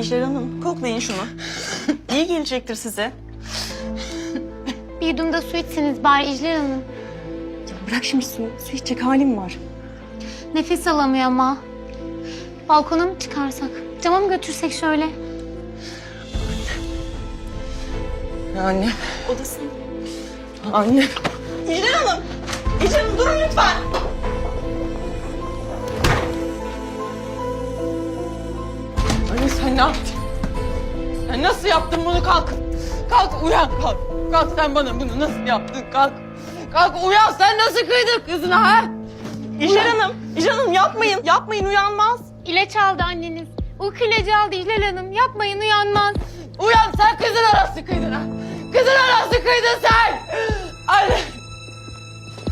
İclal Hanım koklayın şunu. İyi gelecektir size. Bir yudum da su içseniz bari İclal Hanım. Ya bırak şimdi suyu. Su içecek halim var. Nefes alamıyor ama. Balkona mı çıkarsak? Cama mı götürsek şöyle? Anne. Odasına. Anne. İclal Hanım. İclal Hanım durun lütfen. Sen ne yaptın? Sen nasıl yaptın bunu kalk. Kalk uyan kalk. Kalk sen bana bunu nasıl yaptın kalk. Kalk uyan sen nasıl kıydın kızına ha? İclal Hanım. İclal Hanım yapmayın. Yapmayın uyanmaz. İlaç aldı anneniz. Uyku ilacı aldı İclal Hanım. Yapmayın uyanmaz. Uyan sen kızın arası kıydın ha. Kızın arası kıydın sen. Anne.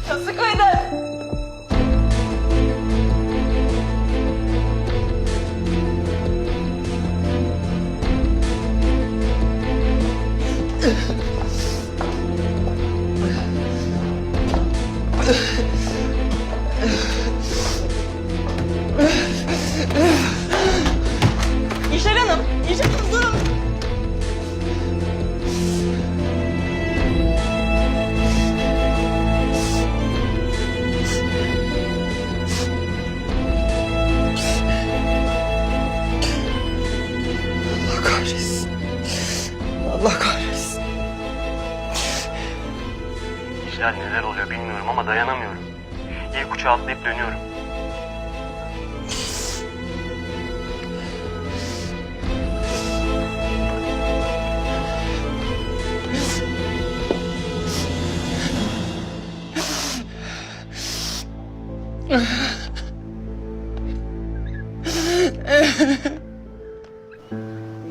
Nasıl kıydın? Allah kahretsin. İşler neler oluyor bilmiyorum ama dayanamıyorum. İlk uçağa atlayıp dönüyorum.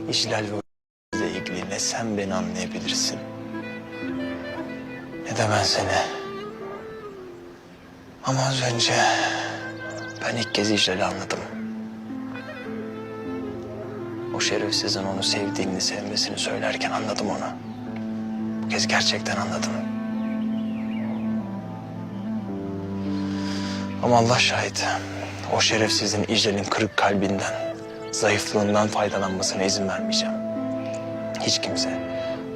İclal ve sen beni anlayabilirsin ne de ben seni. Ama az önce ben ilk kez İclal'i anladım. O şerefsizin onu sevdiğini, sevmesini söylerken anladım onu. Bu kez gerçekten anladım. Ama Allah şahit. O şerefsizin İclal'in kırık kalbinden, zayıflığından faydalanmasına izin vermeyeceğim. Hiç kimse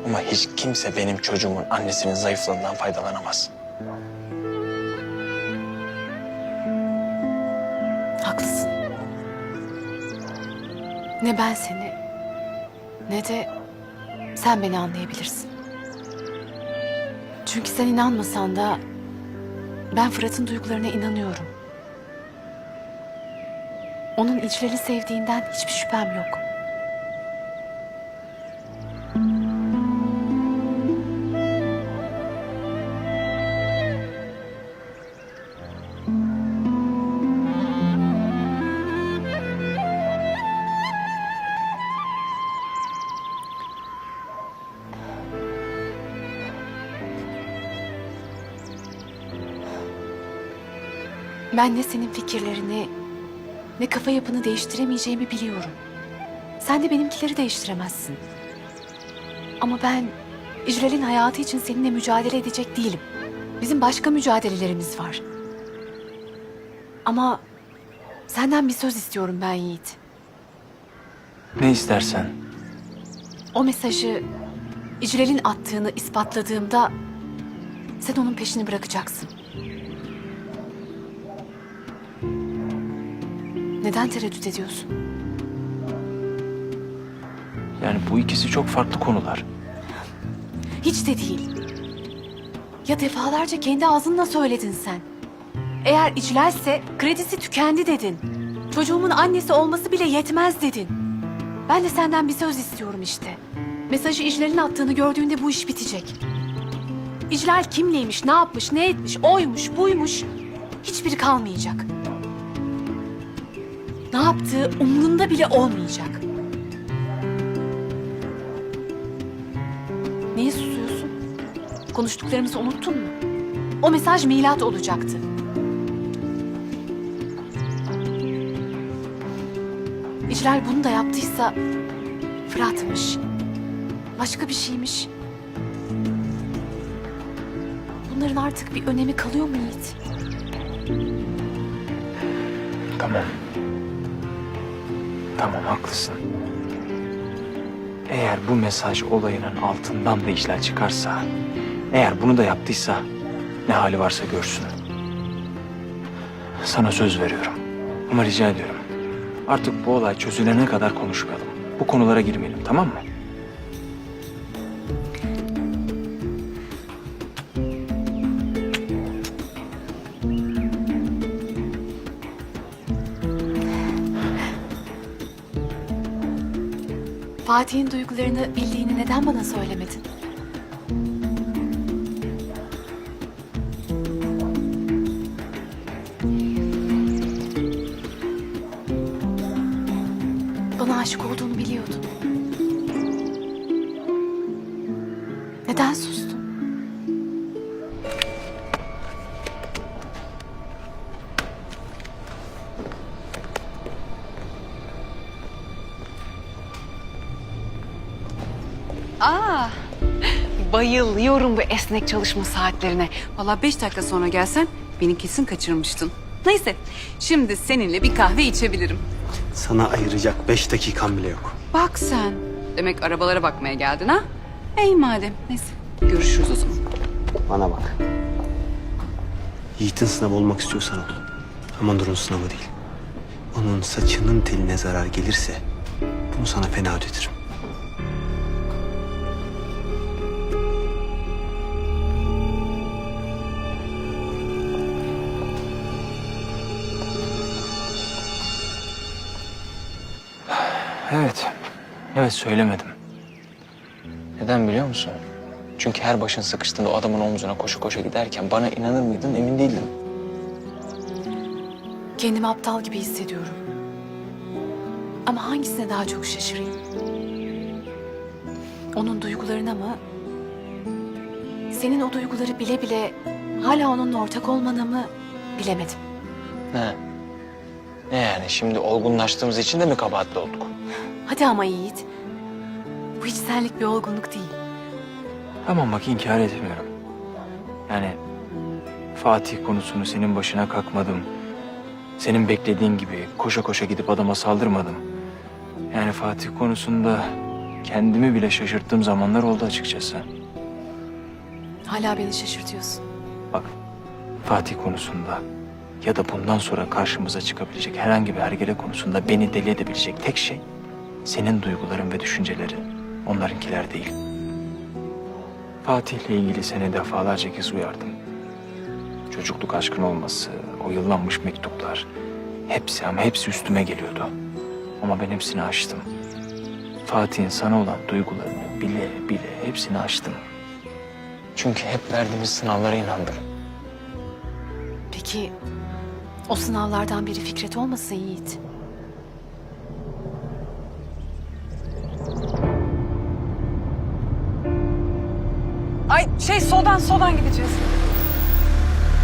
ama hiç kimse benim çocuğumun annesinin zayıflığından faydalanamaz. Haklısın. Ne ben seni ne de sen beni anlayabilirsin. Çünkü sen inanmasan da ben Fırat'ın duygularına inanıyorum. Onun İclal'i sevdiğinden hiçbir şüphem yok. Ben ne senin fikirlerini ne kafa yapını değiştiremeyeceğimi biliyorum. Sen de benimkileri değiştiremezsin. Ama ben İcral'in hayatı için seninle mücadele edecek değilim. Bizim başka mücadelelerimiz var. Ama senden bir söz istiyorum ben Yiğit. Ne istersen. O mesajı İcral'in attığını ispatladığımda sen onun peşini bırakacaksın. Neden tereddüt ediyorsun? Yani bu ikisi çok farklı konular. Hiç de değil. Ya defalarca kendi ağzınla söyledin sen. Eğer iclalse kredisi tükendi dedin. Çocuğumun annesi olması bile yetmez dedin. Ben de senden bir söz istiyorum işte. Mesajı İclal'in attığını gördüğünde bu iş bitecek. İclal kimleymiş, ne yapmış, ne etmiş, oymuş, buymuş. Hiçbiri kalmayacak. Ne yaptığı umrunda bile olmayacak. Niye susuyorsun? Konuştuklarımızı unuttun mu? O mesaj milat olacaktı. İclal bunu da yaptıysa Fırat'mış. Başka bir şeymiş. Bunların artık bir önemi kalıyor mu Yiğit? Tamam. Tamam haklısın. Eğer bu mesaj olayının altından da işler çıkarsa, eğer bunu da yaptıysa ne hali varsa görsün. Sana söz veriyorum. Ama rica ediyorum. Artık bu olay çözülene kadar konuşmayalım. Bu konulara girmeyelim tamam mı? Fatih'in duygularını bildiğini neden bana söylemedin? Bana aşık olduğunu biliyordun. Neden sustun? Bayılıyorum bu esnek çalışma saatlerine. Vallahi beş dakika sonra gelsen beni kesin kaçırmıştın. Neyse, şimdi seninle bir kahve içebilirim. Sana ayıracak beş dakikam bile yok. Bak sen. Demek arabalara bakmaya geldin ha? Ey madem. Neyse, görüşürüz o zaman. Bana bak. Yiğit'in sınavı olmak istiyorsan ol. Ama Nur'un sınavı değil. Onun saçının teline zarar gelirse bunu sana fena ödetirim. Evet. Evet söylemedim. Neden biliyor musun? Çünkü her başın sıkıştığında o adamın omzuna koşu koşa giderken bana inanır mıydın emin değildim. Kendimi aptal gibi hissediyorum. Ama hangisine daha çok şaşırayım? Onun duygularına mı? Senin o duyguları bile bile hala onunla ortak olmana mı bilemedim. Ne? Ne yani şimdi olgunlaştığımız için de mi kabahatli olduk? Hadi ama Yiğit. Bu hiç senlik bir olgunluk değil. Tamam bak inkar etmiyorum. Yani Fatih konusunu senin başına kalkmadım. Senin beklediğin gibi koşa koşa gidip adama saldırmadım. Yani Fatih konusunda kendimi bile şaşırttığım zamanlar oldu açıkçası. Hala beni şaşırtıyorsun. Bak Fatih konusunda ya da bundan sonra karşımıza çıkabilecek herhangi bir hergele konusunda beni deli edebilecek tek şey senin duyguların ve düşüncelerin. Onlarınkiler değil. Fatih'le ilgili seni defalarca kez uyardım. Çocukluk aşkın olması, o yıllanmış mektuplar. Hepsi ama hepsi üstüme geliyordu. Ama ben hepsini aştım. Fatih'in sana olan duygularını bile bile hepsini aştım. Çünkü hep verdiğimiz sınavlara inandım. Peki o sınavlardan biri Fikret olmasın Yiğit? Şey soldan soldan gideceğiz.